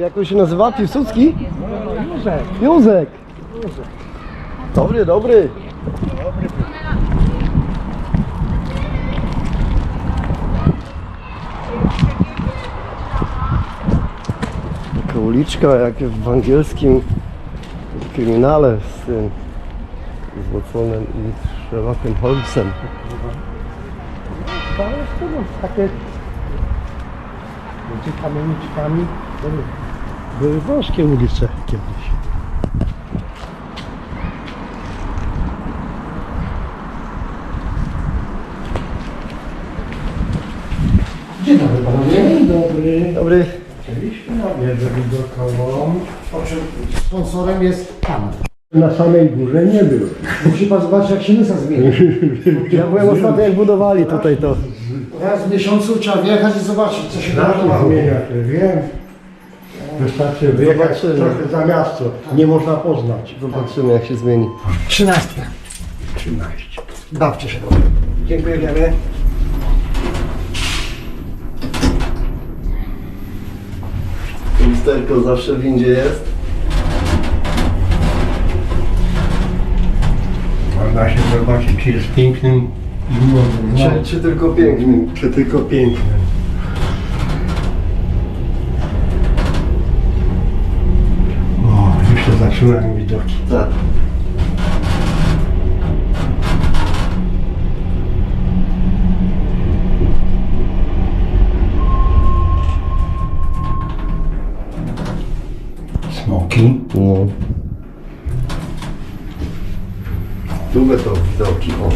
Jak on się nazywa? Piłsudski? Józef. Józek. Dobry, dobry. Taka uliczka jak w angielskim kryminale z tym Watsonem i Sherlockiem Holmesem. No, takie między kamieniczkami. Były, wąskie ulice kiedyś. Dzień dobry panowie. Dzień dobry. Dobry. Chcieliśmy na wieżę widokową. Po czym sponsorem jest pan. Na samej górze nie był. Musi pan zobaczyć, jak się mysa zmieni. Ja byłem ostatnio jak budowali tutaj to. Raz w miesiącu trzeba wjechać i zobaczyć, co się Znaczy zmienia się, wiem. Wystarczy wyjechać Zobaczymy. trochę za miasto. Nie można poznać. Zobaczymy jak się zmieni. Trzynastkę. 13. Bawcie się. Dziękujemy. Lusterko zawsze w windzie jest. Można się zobaczyć, czy jest pięknym i młodym. Czy, czy tylko pięknym? czy tylko pięknym. Zaczynają widoki. Tak. Smoki. No. Lubię to widoki. O.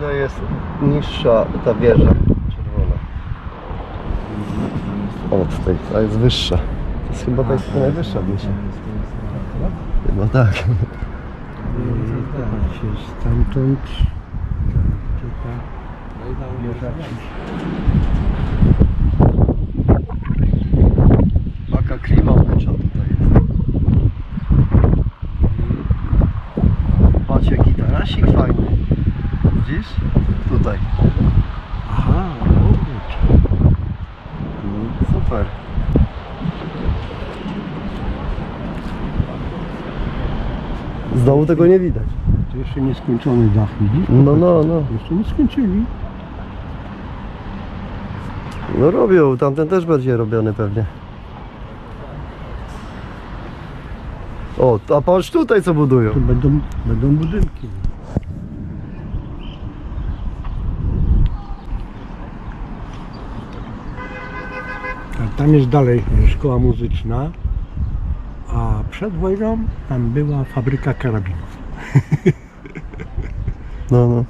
ile jest niższa ta wieża. Od tej, ta jest wyższa. To jest chyba ta jest najwyższa w mieście. Chyba tak. się stamtąd. Taka klima wręcza tutaj jest. Patrz jaki tarasik fajny. Widzisz? Tutaj. Super. Z dołu tego nie widać. To jeszcze nieskończony dach, widzisz? No, no, no. Jeszcze nie skończyli. No robią, tamten też będzie robiony pewnie. O, a patrz tutaj co budują. To będą, będą budynki. A Tam jest dalej szkoła muzyczna, a przed wojną tam była fabryka karabinów. No, no.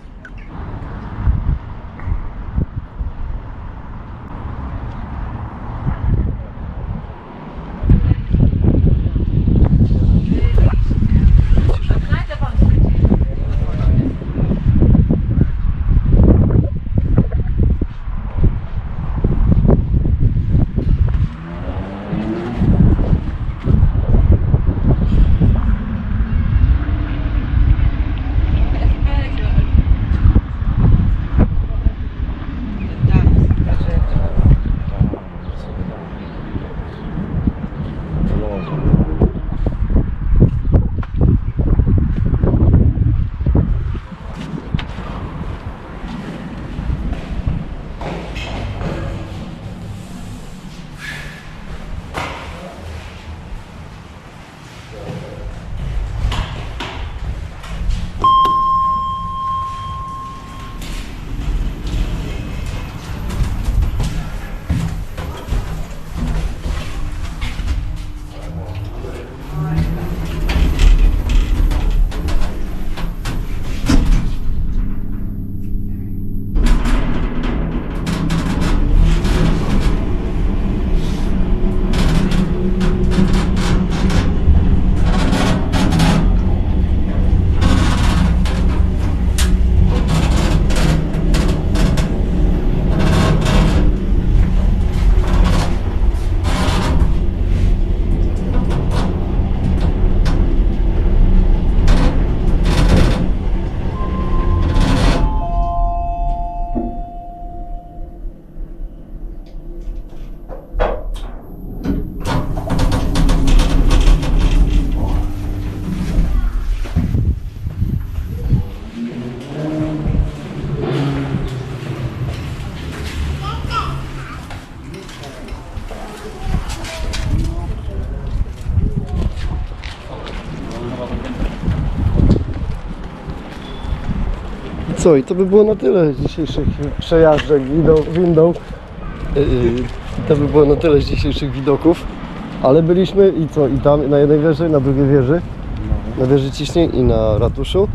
Co, i to by było na tyle z dzisiejszych przejażdżek windą. windą. Yy, to by było na tyle z dzisiejszych widoków. Ale byliśmy i co, i tam na jednej wieży, na drugiej wieży, na wieży ciśnień i na ratuszu.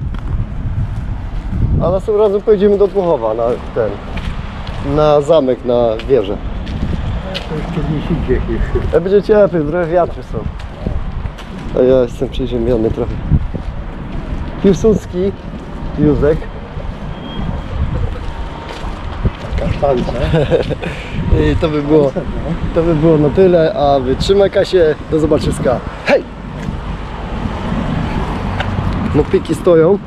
A następnym razem pojedziemy do Tłochowa na ten, na zamek, na wieżę. To kiedyś idzie jeszcze. Będzie cieplej, trochę wiatry są. A ja jestem przeziębiony trochę. Piłsudski, Józek. I to by było, to by było na tyle, a wy trzymaj Kasię, do zobaczyska. Hej! No piki stoją.